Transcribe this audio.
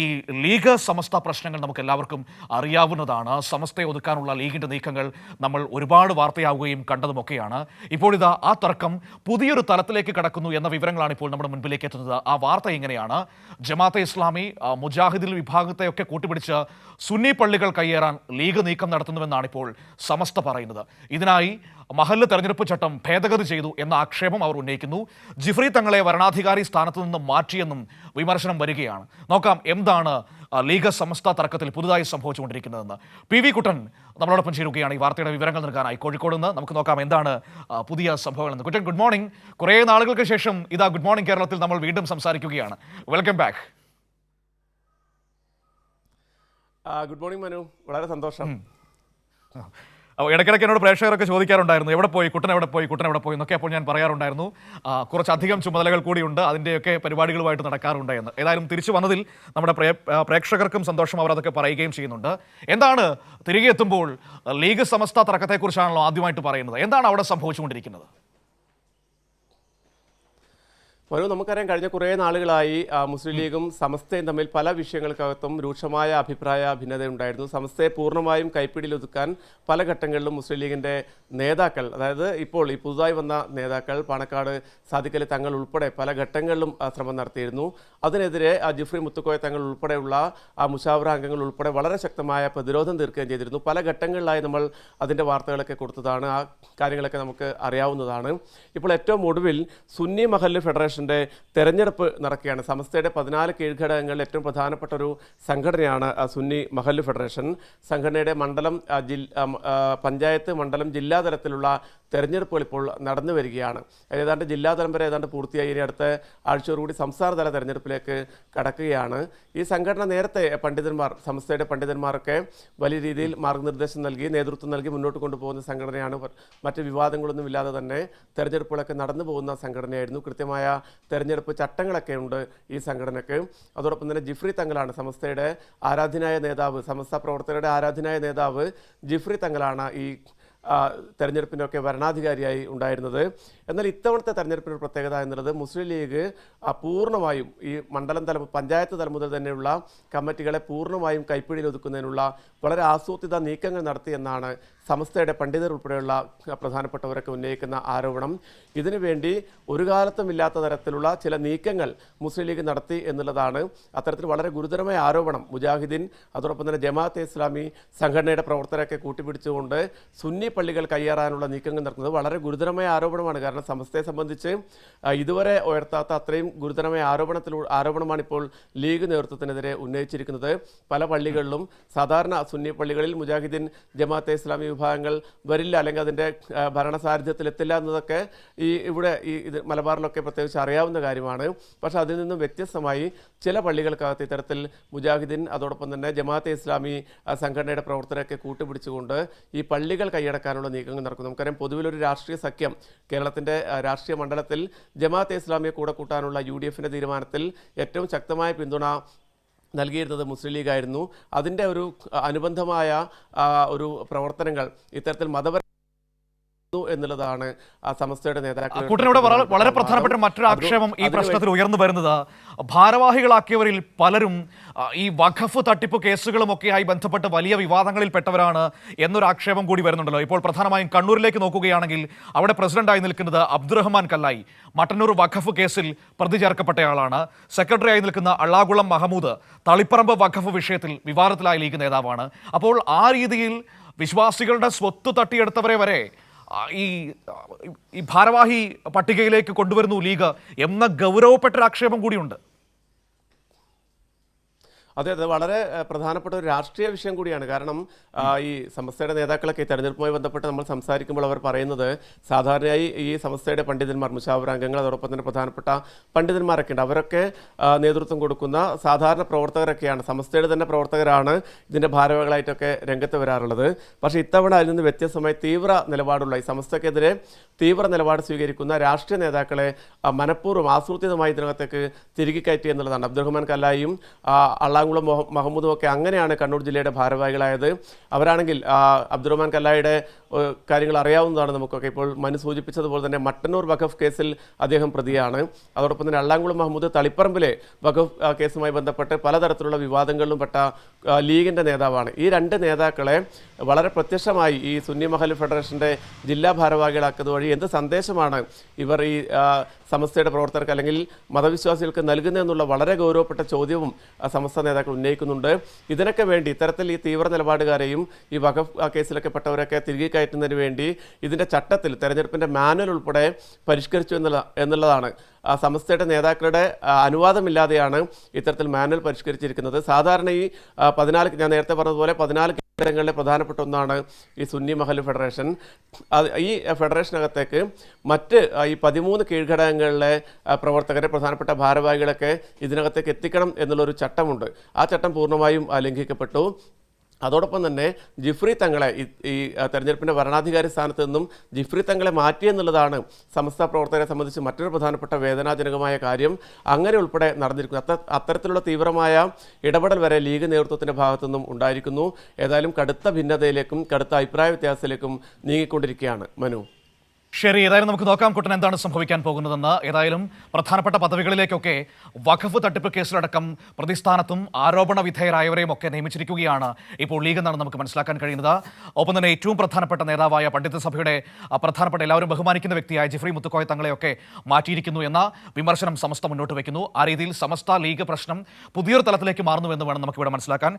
ഈ ലീഗ് സമസ്ത പ്രശ്നങ്ങൾ നമുക്ക് എല്ലാവർക്കും അറിയാവുന്നതാണ്. സമസ്തയെ ഒതുക്കാനുള്ള ലീഗിന്റെ നീക്കങ്ങൾ നമ്മൾ ഒരുപാട് വാർത്തയാവുകയും കണ്ടതുമൊക്കെയാണ്. ഇപ്പോഴിതാ ആ തർക്കം പുതിയൊരു തലത്തിലേക്ക് കടക്കുന്നു എന്ന വിവരങ്ങളാണ് ഇപ്പോൾ നമ്മുടെ മുൻപിലേക്ക് എത്തുന്നത്. ആ വാർത്ത ഇങ്ങനെയാണ്. ജമാഅത്തെ ഇസ്ലാമി മുജാഹിദിൽ വിഭാഗത്തെയൊക്കെ കൂട്ടുപിടിച്ച് സുന്നി പള്ളികൾ കയ്യേറാൻ ലീഗ് നീക്കം നടത്തുന്നുവെന്നാണ് ഇപ്പോൾ സമസ്ത പറയുന്നത്. ഇതിനായി മഹല്ല് തെരഞ്ഞെടുപ്പ് ചട്ടം ഭേദഗതി ചെയ്തു എന്ന ആക്ഷേപം അവർ ഉന്നയിക്കുന്നു. ജിഫ്രി തങ്ങളെ വരണാധികാരി സ്ഥാനത്ത് നിന്നും മാറ്റിയെന്നും വിമർശനം വരികയാണ്. നോക്കാം എന്താണ് ലീഗ സമസ്ത തർക്കത്തിൽ പുതുതായി സംഭവിച്ചുകൊണ്ടിരിക്കുന്നതെന്ന്. പി വി കുട്ടൻ നമ്മളോടൊപ്പം ചേരുകയാണ് ഈ വാർത്തയുടെ വിവരങ്ങൾ നൽകാനായി. കോഴിക്കോട് നിന്ന് നമുക്ക് നോക്കാം എന്താണ് പുതിയ സംഭവങ്ങളെന്ന്. കുട്ടൻ ഗുഡ് മോർണിംഗ് കുറേ നാളുകൾക്ക് ശേഷം ഇതാ ഗുഡ് മോർണിംഗ് കേരളത്തിൽ നമ്മൾ വീണ്ടും സംസാരിക്കുകയാണ്. Welcome back good morning Manu. വളരെ സന്തോഷം. ഇടയ്ക്കിടയ്ക്ക് എന്നോട് പ്രേക്ഷകരൊക്കെ ചോദിക്കാറുണ്ടായിരുന്നു എവിടെ പോയി? കുട്ടൻ എവിടെ പോയി? കുട്ടൻ എവിടെ പോയി? എന്നൊക്കെ അപ്പോൾ ഞാൻ പറയാറുണ്ടായിരുന്നു. കുറച്ചധികം ചുമതലകൾ കൂടിയുണ്ട് അതിന്റെയൊക്കെ പരിപാടികളുമായിട്ട് നടക്കാറുണ്ട് എന്ന്. ഏതായാലും തിരിച്ചു വന്നതിൽ നമ്മുടെ പ്രേക്ഷകർക്കും സന്തോഷം അവർ അതൊക്കെ പറയുകയും ചെയ്യുന്നുണ്ട്. എന്താണ് തിരികെ എത്തുമ്പോൾ ലീഗ് സമസ്ത തർക്കത്തെക്കുറിച്ചാണല്ലോ ആദ്യമായിട്ട് പറയുന്നത്? എന്താണ് അവിടെ സംഭവിച്ചുകൊണ്ടിരിക്കുന്നത്? മനു നമുക്കറിയാം കഴിഞ്ഞ കുറേ നാളുകളായി മുസ്ലിം ലീഗും സമസ്തയും തമ്മിൽ പല വിഷയങ്ങൾക്കകത്തും രൂക്ഷമായ അഭിപ്രായ ഭിന്നത ഉണ്ടായിരുന്നു. സമസ്തയെ പൂർണമായും കൈപ്പിടിയിൽ ഒതുക്കാൻ പല ഘട്ടങ്ങളിലും മുസ്ലിം ലീഗിന്റെ നേതാക്കൾ അതായത് ഇപ്പോൾ ഈ പുതുതായി വന്ന നേതാക്കൾ പാണക്കാട് സാദിഖലി തങ്ങൾ ഉൾപ്പെടെ പല ഘട്ടങ്ങളിലും ശ്രമം നടത്തിയിരുന്നു. അതിനെതിരെ ആ, ജിഫ്രി മുത്തുക്കോയ തങ്ങൾ ഉൾപ്പെടെയുള്ള ആ മുഷാവറ അംഗങ്ങൾ ഉൾപ്പെടെ വളരെ ശക്തമായ പ്രതിരോധം തീർക്കുകയും ചെയ്തിരുന്നു. പല ഘട്ടങ്ങളിലായി നമ്മൾ അതിന്റെ വാർത്തകളൊക്കെ കൊടുത്തതാണ്. ആ കാര്യങ്ങളൊക്കെ നമുക്ക് അറിയാവുന്നതാണ്. ഇപ്പോൾ ഏറ്റവും ഒടുവിൽ സുന്നി മഹല്ല് ഫെഡറേഷന്റെ തെരഞ്ഞെടുപ്പ് നടക്കുകയാണ്. സമസ്തയുടെ പതിനാല് കീഴ്ഘടകങ്ങളിൽ ഏറ്റവും പ്രധാനപ്പെട്ട ഒരു സംഘടനയാണ് സുന്നി മഹല്ല് ഫെഡറേഷൻ. സംഘടനയുടെ മണ്ഡലം പഞ്ചായത്ത് മണ്ഡലം ജില്ലാ തലത്തിലുള്ള തെരഞ്ഞെടുപ്പുകൾ ഇപ്പോൾ നടന്നു വരികയാണ്. ഏതാണ്ട് ജില്ലാതലം വരെ ഏതാണ്ട് പൂർത്തിയായി. ഇനി അടുത്ത ആഴ്ചയോടുകൂടി സംസ്ഥാനതല തെരഞ്ഞെടുപ്പിലേക്ക് കടക്കുകയാണ്. ഈ സംഘടന നേരത്തെ പണ്ഡിതന്മാർ സംസ്ഥയുടെ പണ്ഡിതന്മാരൊക്കെ വലിയ രീതിയിൽ മാർഗനിർദ്ദേശം നൽകി നേതൃത്വം നൽകി മുന്നോട്ട് കൊണ്ടുപോകുന്ന സംഘടനയാണ് മറ്റ് വിവാദങ്ങളൊന്നും ഇല്ലാതെ തന്നെ തെരഞ്ഞെടുപ്പുകളൊക്കെ നടന്നു പോകുന്ന സംഘടനയായിരുന്നു. കൃത്യമായ തെരഞ്ഞെടുപ്പ് ചട്ടങ്ങളൊക്കെ ഉണ്ട് ഈ സംഘടനയ്ക്ക്. അതോടൊപ്പം തന്നെ ജിഫ്രി തങ്ങളാണ് സംസ്ഥയുടെ ആരാധനായ നേതാവ് സമസ്ത പ്രവർത്തകരുടെ ആരാധനായ നേതാവ് ജിഫ്രി തങ്ങളാണ് ഈ തെരഞ്ഞെടുപ്പിനൊക്കെ ഭരണാധികാരിയായി ഉണ്ടായിരുന്നത്. എന്നാൽ ഇത്തവണത്തെ തെരഞ്ഞെടുപ്പിന്റെ പ്രത്യേകത എന്നുള്ളത് മുസ്ലിം ലീഗ് പൂർണമായും ഈ മണ്ഡലം തല പഞ്ചായത്ത് തലം മുതൽ തന്നെയുള്ള കമ്മിറ്റികളെ പൂർണമായും കൈപ്പിടിയിൽ ഒതുക്കുന്നതിനുള്ള വളരെ ആസൂത്രിത നീക്കങ്ങൾ നടത്തി എന്നാണ് സമസ്തയുടെ പണ്ഡിതർ ഉൾപ്പെടെയുള്ള പ്രധാനപ്പെട്ടവരൊക്കെ ഉന്നയിക്കുന്ന ആരോപണം ഇതിനുവേണ്ടി ഒരു കാലത്തും ഇല്ലാത്ത തരത്തിലുള്ള ചില നീക്കങ്ങൾ മുസ്ലിം ലീഗ് നടത്തി എന്നുള്ളതാണ് അത്തരത്തിൽ വളരെ ഗുരുതരമായ ആരോപണം. മുജാഹിദ്ദീൻ അതോടൊപ്പം തന്നെ ജമാഅത്തെ ഇസ്ലാമി സംഘടനയുടെ പ്രവർത്തകരൊക്കെ കൂട്ടിപ്പിടിച്ചുകൊണ്ട് സുന്നി പള്ളികൾ കയ്യേറാനുള്ള നീക്കങ്ങൾ നടക്കുന്നത് വളരെ ഗുരുതരമായ ആരോപണമാണ്. കാരണം സമസ്തയെ സംബന്ധിച്ച് ഇതുവരെ ഉയർത്താത്ത അത്രയും ഗുരുതരമായ ആരോപണത്തിലൂ ആരോപണമാണ് ഇപ്പോൾ ലീഗ് നേതൃത്വത്തിനെതിരെ ഉന്നയിച്ചിരിക്കുന്നത്. പല പള്ളികളിലും സാധാരണ സുന്നി പള്ളികളിൽ മുജാഹിദ്ദീൻ ജമാഅത്തെ ഇസ്ലാമി വിഭാഗങ്ങൾ വരില്ല അല്ലെങ്കിൽ അതിന്റെ ഭരണ സാരഥ്യത്തിൽ എന്നതൊക്കെ ഈ ഇവിടെ ഈ ഇത് മലബാറിലൊക്കെ പ്രത്യേകിച്ച് അറിയാവുന്ന കാര്യമാണ്. പക്ഷേ അതിൽ നിന്നും വ്യത്യസ്തമായി ചില പള്ളികൾക്കകത്ത് ഇത്തരത്തിൽ മുജാഹിദ്ദീൻ അതോടൊപ്പം തന്നെ ജമാഅത്തെ ഇസ്ലാമി സംഘടനയുടെ പ്രവർത്തനമൊക്കെ കൂട്ടുപിടിച്ചുകൊണ്ട് ഈ പള്ളികൾ കൈയടക്കാനുള്ള നീക്കങ്ങൾ നടക്കുന്നു. നമുക്കറിയാം പൊതുവിലൊരു രാഷ്ട്രീയ സഖ്യം കേരളത്തിന്റെ രാഷ്ട്രീയ മണ്ഡലത്തിൽ ജമാഅത്തെ ഇസ്ലാമിയെ കൂടെ കൂട്ടാനുള്ള യു ഡി എഫിന്റെ തീരുമാനത്തിൽ ഏറ്റവും ശക്തമായ പിന്തുണ നൽകിയിരുന്നത് മുസ്ലിം ലീഗായിരുന്നു. അതിന്റെ ഒരു അനുബന്ധമായ ഒരു പ്രവർത്തനങ്ങൾ ഇത്തരത്തിൽ മതപര എന്നുള്ളതാണ് ആ സമസ്തയുടെ നേതാക്കൾ കൂട്ടനോട് വളരെ പ്രധാനപ്പെട്ട മറ്റൊരു ആക്ഷേപം ഈ പ്രശ്നത്തിൽ ഉയർന്നു വരുന്നത്. ഭാരവാഹികളാക്കിയവരിൽ പലരും ഈ വഖഫ് തട്ടിപ്പ് കേസുകളുമൊക്കെയായി ബന്ധപ്പെട്ട് വലിയ വിവാദങ്ങളിൽ പെട്ടവരാണ് എന്നൊരു ആക്ഷേപം കൂടി വരുന്നുണ്ടല്ലോ. ഇപ്പോൾ പ്രധാനമായും കണ്ണൂരിലേക്ക് നോക്കുകയാണെങ്കിൽ അവിടെ പ്രസിഡന്റായി നിൽക്കുന്നത് അബ്ദുറഹ്മാൻ കല്ലായി. മട്ടന്നൂർ വഖഫ് കേസിൽ പ്രതി ചേർക്കപ്പെട്ടയാളാണ്. സെക്രട്ടറിയായി നിൽക്കുന്ന അള്ളാകുളം മഹമൂദ് തളിപ്പറമ്പ് വഖഫ് വിഷയത്തിൽ വിവാദത്തിലായ ലീഗ് നേതാവാണ്. അപ്പോൾ ആ രീതിയിൽ വിശ്വാസികളുടെ സ്വത്ത് തട്ടിയെടുത്തവരെ വരെ ഈ ഈ ഭാരവാഹി പട്ടികയിലേക്ക് കൊണ്ടുവരുന്നു ലീഗ് എന്ന ഗൗരവപ്പെട്ട ആക്ഷേപം കൂടിയുണ്ട്. അതെ അതെ. വളരെ പ്രധാനപ്പെട്ട ഒരു രാഷ്ട്രീയ വിഷയം കൂടിയാണ്. കാരണം ഈ സമസ്തയുടെ നേതാക്കളൊക്കെ തെരഞ്ഞെടുപ്പുമായി ബന്ധപ്പെട്ട് നമ്മൾ സംസാരിക്കുമ്പോൾ അവർ പറയുന്നത് സാധാരണയായി ഈ സമസ്തയുടെ പണ്ഡിതന്മാർ മുഷാവർ അംഗങ്ങൾ അതോടൊപ്പം തന്നെ പ്രധാനപ്പെട്ട പണ്ഡിതന്മാരൊക്കെ ഉണ്ട്. അവരൊക്കെ നേതൃത്വം കൊടുക്കുന്ന സാധാരണ പ്രവർത്തകരൊക്കെയാണ്. സമസ്തയുടെ തന്നെ പ്രവർത്തകരാണ് ഇതിന്റെ ഭാരവകളായിട്ടൊക്കെ രംഗത്ത് വരാറുള്ളത്. പക്ഷേ ഇത്തവണ അതിൽ നിന്ന് വ്യത്യസ്തമായി തീവ്ര നിലപാടുള്ള ഈ സമസ്തക്കെതിരെ തീവ്ര നിലപാട് സ്വീകരിക്കുന്ന രാഷ്ട്രീയ നേതാക്കളെ മനഃപൂർവം ആസൂത്രിതമായി ഇതിനകത്തേക്ക് തിരികെ കയറ്റി എന്നുള്ളതാണ്. അബ്ദുറഹ്മാൻ കല്ലായും ആ, മൊഹ- മഹമ്മൂദും ഒക്കെ അങ്ങനെയാണ് കണ്ണൂർ ജില്ലയുടെ ഭാരവാഹികളായത്. അവരാണെങ്കിൽ അബ്ദുറഹ്മാൻ കല്ലായുടെ കാര്യങ്ങൾ അറിയാവുന്നതാണ് നമുക്കൊക്കെ. ഇപ്പോൾ മനു സൂചിപ്പിച്ചതുപോലെ തന്നെ മട്ടന്നൂർ വഖഫ് കേസിൽ അദ്ദേഹം പ്രതിയാണ്. അതോടൊപ്പം തന്നെ അള്ളാങ്കുളം മഹമ്മൂദ് തളിപ്പറമ്പിലെ വഖഫ് കേസുമായി ബന്ധപ്പെട്ട് പലതരത്തിലുള്ള വിവാദങ്ങളിലും പെട്ട ലീഗിന്റെ നേതാവാണ്. ഈ രണ്ട് നേതാക്കളെ വളരെ പ്രത്യക്ഷമായി ഈ സുന്നി മഹൽ ഫെഡറേഷന്റെ ജില്ലാ ഭാരവാഹികളാക്കുന്നത് വഴി എന്ത് സന്ദേശമാണ് ഇവർ ഈ സമസ്തയുടെ പ്രവർത്തകർക്ക് അല്ലെങ്കിൽ മതവിശ്വാസികൾക്ക് നൽകുന്നതെന്നുള്ള വളരെ ഗൗരവപ്പെട്ട ചോദ്യവും സമസ്ത നേതാക്കൾ ഉന്നയിക്കുന്നുണ്ട്. ഇതിനൊക്കെ വേണ്ടി ഇത്തരത്തിൽ ഈ തീവ്ര നിലപാടുകാരെയും ഈ വഖഫ് കേസിലൊക്കെ പെട്ടവരൊക്കെ തിരികെ കയറ്റുന്നതിന് വേണ്ടി ഇതിന്റെ ചട്ടത്തിൽ തെരഞ്ഞെടുപ്പിന്റെ മാനുവൽ ഉൾപ്പെടെ പരിഷ്കരിച്ചു എന്നുള്ള എന്നുള്ളതാണ്. സമസ്തയുടെ നേതാക്കളുടെ അനുവാദമില്ലാതെയാണ് ഇത്തരത്തിൽ മാനുവൽ പരിഷ്കരിച്ചിരിക്കുന്നത്. സാധാരണ ഈ പതിനാല് ഞാൻ നേരത്തെ പറഞ്ഞതുപോലെ പതിനാല് കേന്ദ്രങ്ങളിലെ പ്രധാനപ്പെട്ട ഒന്നാണ് ഈ സുന്നി മഹൽ ഫെഡറേഷൻ. ഈ ഫെഡറേഷനകത്തേക്ക് മറ്റ് ഈ പതിമൂന്ന് കീഴ്ഘടകങ്ങളിലെ പ്രവർത്തകരെ പ്രധാനപ്പെട്ട ഭാരവാഹികളൊക്കെ ഇതിനകത്തേക്ക് എത്തിക്കണം എന്നുള്ളൊരു ചട്ടമുണ്ട്. ആ ചട്ടം പൂർണമായും ലംഘിക്കപ്പെട്ടു അതോടൊപ്പം തന്നെ ജിഫ്രി തങ്ങളെ ഈ- തെരഞ്ഞെടുപ്പിന്റെ ഭരണാധികാരി സ്ഥാനത്ത് നിന്നും ജിഫ്രി തങ്ങളെ മാറ്റിയെന്നുള്ളതാണ് സമസ്ത പ്രവർത്തകരെ സംബന്ധിച്ച് മറ്റൊരു പ്രധാനപ്പെട്ട വേദനാജനകമായ കാര്യം. അങ്ങനെ ഉൾപ്പെടെ നടന്നിരിക്കുന്നു. അത്ത അത്തരത്തിലുള്ള തീവ്രമായ ഇടപെടൽ വരെ ലീഗ് നേതൃത്വത്തിന്റെ ഭാഗത്തു നിന്നും ഉണ്ടായിരിക്കുന്നു. ഏതായാലും കടുത്ത ഭിന്നതയിലേക്കും കടുത്ത അഭിപ്രായ വ്യത്യാസത്തിലേക്കും നീങ്ങിക്കൊണ്ടിരിക്കുകയാണ് മനു. ശരി ഏതായാലും നമുക്ക് നോക്കാം കുട്ടൻ എന്താണ് സംഭവിക്കാൻ പോകുന്നതെന്ന്. ഏതായാലും പ്രധാനപ്പെട്ട പദവികളിലേക്കൊക്കെ വഖഫ് തട്ടിപ്പ് കേസിലടക്കം പ്രതിസ്ഥാനത്തും ആരോപണ വിധേയരായവരെയും ഒക്കെ നിയമിച്ചിരിക്കുകയാണ് ഇപ്പോൾ ലീഗ് എന്നാണ് നമുക്ക് മനസ്സിലാക്കാൻ കഴിയുന്നത്. ഒപ്പം തന്നെ ഏറ്റവും പ്രധാനപ്പെട്ട നേതാവായ പണ്ഡിത സഭയുടെ പ്രധാനപ്പെട്ട എല്ലാവരും ബഹുമാനിക്കുന്ന വ്യക്തിയായ ജിഫ്രി മുത്തുക്കോയ തങ്ങളെയൊക്കെ മാറ്റിയിരിക്കുന്നു എന്ന വിമർശനം സമസ്ത മുന്നോട്ട് വയ്ക്കുന്നു. ആ രീതിയിൽ സമസ്ത ലീഗ് പ്രശ്നം പുതിയൊരു തലത്തിലേക്ക് മാറുന്നു എന്ന് വേണം നമുക്കിവിടെ മനസ്സിലാക്കാൻ.